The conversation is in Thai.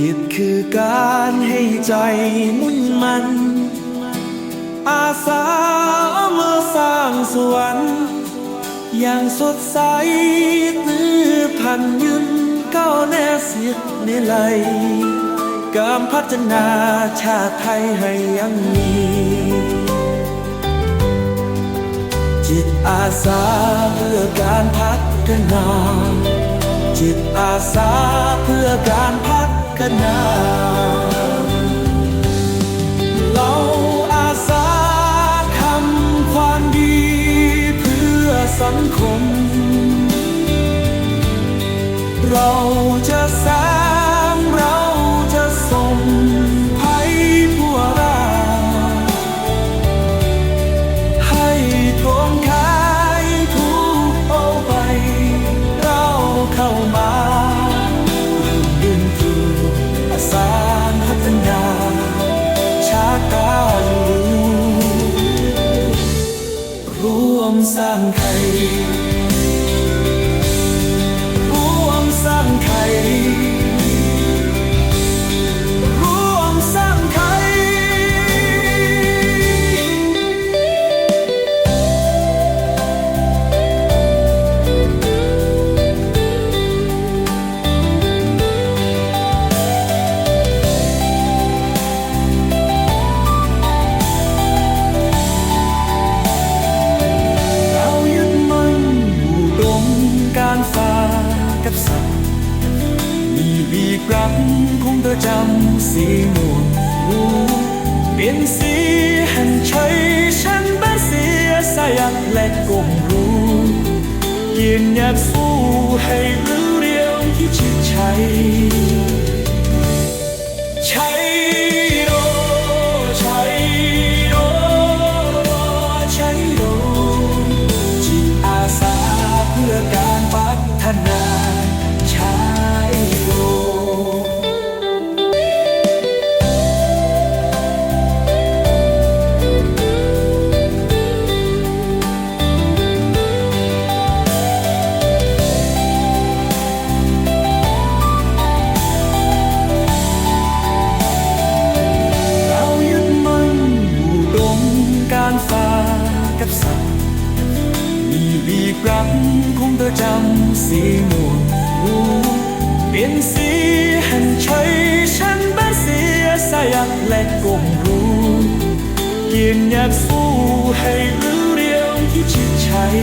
จิตคือการให้ใจมุ่นมัน อาสามาสร้างสวรรค์อย่างสดใสตื้อพันยืนก้าวแน่เสียในไหลการพัฒนาชาติไทยให้ยังมี จิตอาสาเพื่อการพัฒนา จิตอาสาเพื่อการพัฒนา เราอาสาทำความดีเพื่อสังคม เราจะสร้าง สร้างไทย สีม่วงเปลี่ยนสีหันชัยฉันบ้าเสียสายักและกงรู้ยืนหยัดสู้ให้รู้เรียวที่ชิดชัย รักคงเธอจำสีม่วงเปลี่ยนสีแห่งชัยฉันเป็นเสียสายักและกงรู้ยืนหยัดสู้ให้รู้เรียวที่ชิดชัย